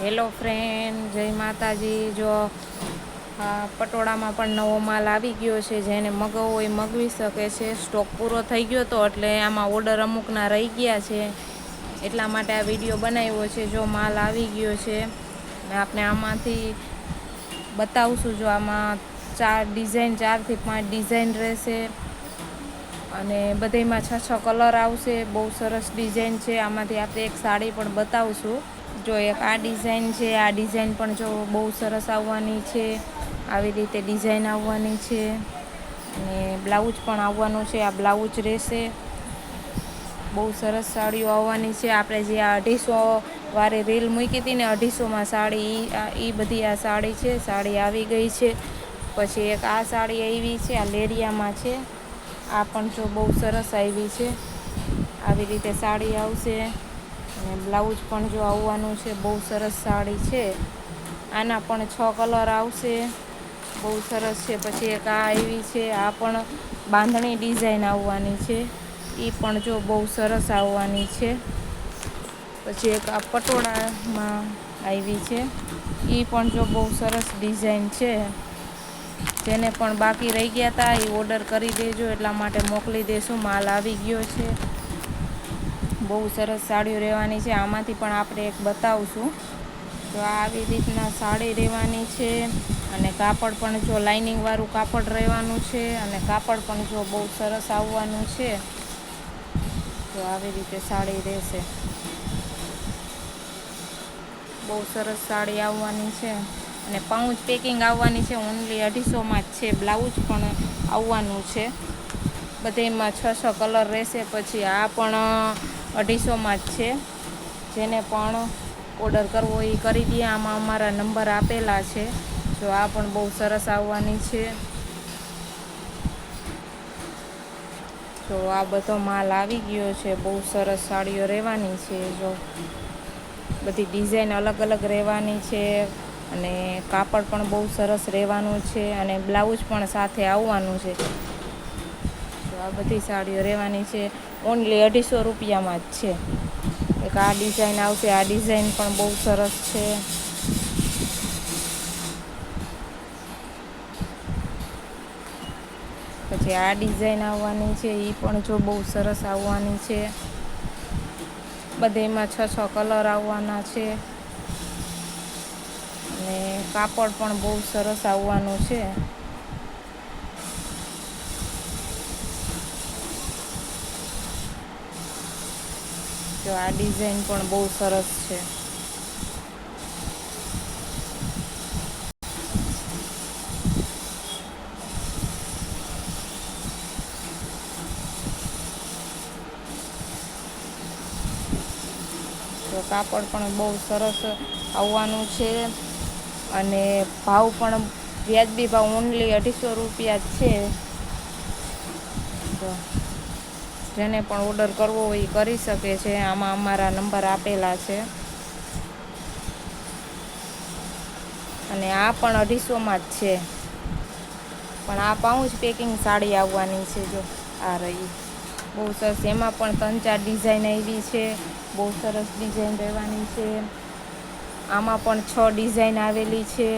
Hello friend જય માતાજી. જો પટોળામાં પણ નવો માલ આવી ગયો છે, જેને મગાવવો હોય મગવી શકે છે. સ્ટોક પૂરો થઈ ગયો હતો એટલે આમાં ઓર્ડર અમુકના રહી ગયા છે. એટલા માટે આ વીડિયો બનાવ્યો છે, જો માલ આવી ગયો છે. આપણે આમાંથી બતાવશું, જો આમાં ચાર ડિઝાઇન, ચારથી પાંચ ડિઝાઇન રહેશે. અને બધામાં છ છ કલર આવશે. બહુ સરસ ડિઝાઇન છે. આમાંથી આપણે એક સાડી પણ બતાવશું. જો એક આ ડિઝાઇન છે, આ ડિઝાઇન પણ જો બહુ સરસ આવવાની છે, આવી રીતે ડિઝાઇન આવવાની છે. અને બ્લાઉઝ પણ આવવાનું છે, આ બ્લાઉઝ રહેશે. બહુ સરસ સાડીઓ આવવાની છે. આપણે જે આ અઢીસો વારે રીલ મૂકી હતી ને, અઢીસોમાં સાડી એ બધી આ સાડી છે, સાડી આવી ગઈ છે. પછી એક આ સાડી આવી છે, આ લેરિયામાં છે. આ પણ જો બહુ સરસ આવી છે. આવી રીતે સાડી આવશે. અને બ્લાઉઝ પણ જો આવવાનું છે, બહુ સરસ સાડી છે. આના પણ છ કલર આવશે. બહુ સરસ છે. પછી એક આ આવી છે, આ પણ બાંધણી ડિઝાઇન આવવાની છે. એ પણ જો બહુ સરસ આવવાની છે. પછી એક આ પટોળામાં આવી છે. એ પણ જો બહુ સરસ ડિઝાઇન છે. જેને પણ બાકી રહી ગયા હતા એ ઓર્ડર કરી દેજો. એટલા માટે મોકલી દેશું. માલ આવી ગયો છે. બહુ સરસ સાડીઓ રહેવાની છે. આમાંથી પણ આપણે એક બતાવશું. તો આવી રીતના સાડી રહેવાની છે અને કાપડ પણ જો લાઇનિંગવાળું કાપડ રહેવાનું છે અને કાપડ પણ જો બહુ સરસ આવવાનું છે. તો આવી રીતે સાડી રહેશે. બહુ સરસ સાડી આવવાની છે અને પાઉચ પેકિંગ આવવાની છે. ઓનલી અઢીસોમાં જ છે. બ્લાઉઝ પણ આવવાનું છે. બધેમાં છ છ કલર રહેશે. પછી આ પણ અઢીસોમાં જ છે. જેને પણ ઓર્ડર કરવો એ કરી દે આમાં અમારા નંબર આપેલા છે. જો આ પણ બહુ સરસ આવવાની છે. જો આ બધો માલ આવી ગયો છે. બહુ સરસ સાડીઓ રહેવાની છે. જો બધી ડિઝાઇન અલગ અલગ રહેવાની છે. અને કાપડ પણ બહુ સરસ રહેવાનું છે. અને બ્લાઉઝ પણ સાથે આવવાનું છે. આ બધી સાડીઓ રહેવાની છે. ઓનલી અઢીસો રૂપિયામાં જ છે. એક આ ડિઝાઇન આવશે, આ ડિઝાઇન પણ બહુ સરસ છે. પછી આ ડિઝાઇન આવવાની છે એ પણ જો બહુ સરસ આવવાની છે. બધેમાં છ છ કલર આવવાના છે. અને કાપડ પણ બહુ સરસ આવવાનું છે. જો આ ડિઝાઇન પણ બહુ સરસ છે. તો કાપડ પણ બહુ સરસ આવવાનું છે અને ભાવ પણ વ્યાજબી ભાવ ઓનલી અઢીસો રૂપિયા છે. તો જેને પણ ઓર્ડર કરવો હોય એ કરી શકે છે. આમાં અમારા નંબર આપેલા છે. અને આ પણ અઢીસોમાં જ છે. પણ આ પાઉચ પેકિંગ સાડી આવવાની છે જો. આ રહી. બહુ સરસ. એમાં પણ ત્રણ ચાર ડિઝાઇન આવી છે. બહુ સરસ ડિઝાઇન રહેવાની છે. આમાં પણ છ ડિઝાઇન આવેલી છે.